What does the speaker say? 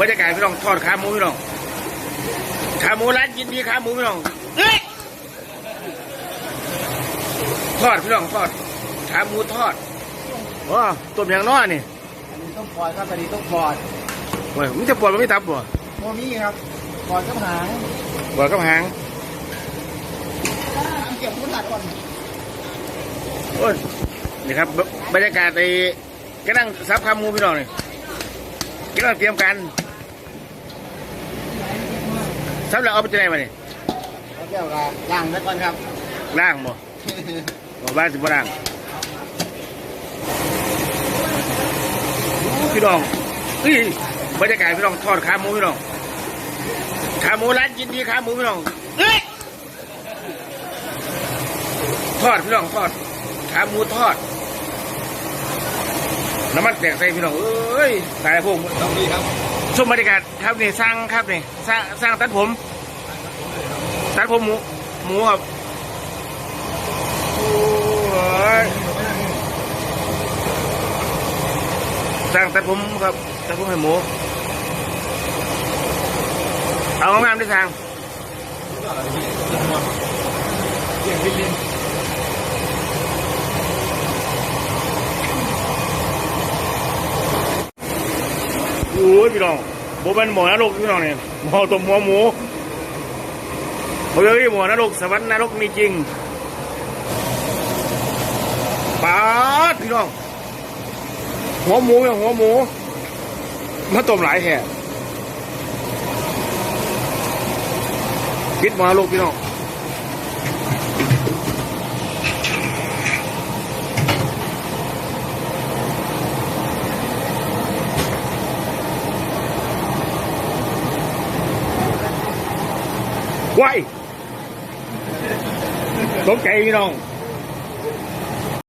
บรรยากาศพี่น้องทอดขาหมูพี่น้องขาหมูร้านยินดีขาหมูพี่น้องเฮ้ยทอดพี่น้องทอดขาหมูทอดว้าต้มยางน้อนี่อันนี้ต้องปอดครับอันนี้ต้องปอดเว้ยมันจะปวดมันไม่ตับบ่โมมี่ครับปอดกับหางปวดกับหางเก็บพุทธก่อนโอ้ยนี่ครับบบรรยากาศในกำลังซับขาหมูพี่น้องนี่ กำลังเตรียมการซับแล้วเอาไปจะไหนมาเนี่ยแล้วแก้วกาล้างไว้ก่อนครับ ล่างบ่บ่บ้านสิบ่ล่างอู้พี่น้องเอ้ยบรรยากาศพี่น้องทอดขาหมูพี่น้องขาหมูร้านยินดีขาหมูพี่น้องเอ้ยทอดพี่น้องทอดขาหมูทอด น้ำมันแตกใส่พี่น้องเอ้ยตายพวกต้องดีครับชมบรรยากาศครับนี่สร้างครับนี่สร้างสร้างตัดผมตัดผมหมูหมูครับโอ้ยสร้างตัดผมครับตัดผมให้หมูเอางามๆด้วยทาง โอ้ยพี่น้องโบเป็นหมอนรกพี่น้องเนี่ยหมอตัวหมูหมูเฮ้ยหมอนรกสวรรค์นรกมีจริงปาดพี่น้อง หัวหมูเนี่ยหัวหมูมาต้มหลายแห่คิดหมอนรกพี่น้อง ว้ายตกใจพี่น้อง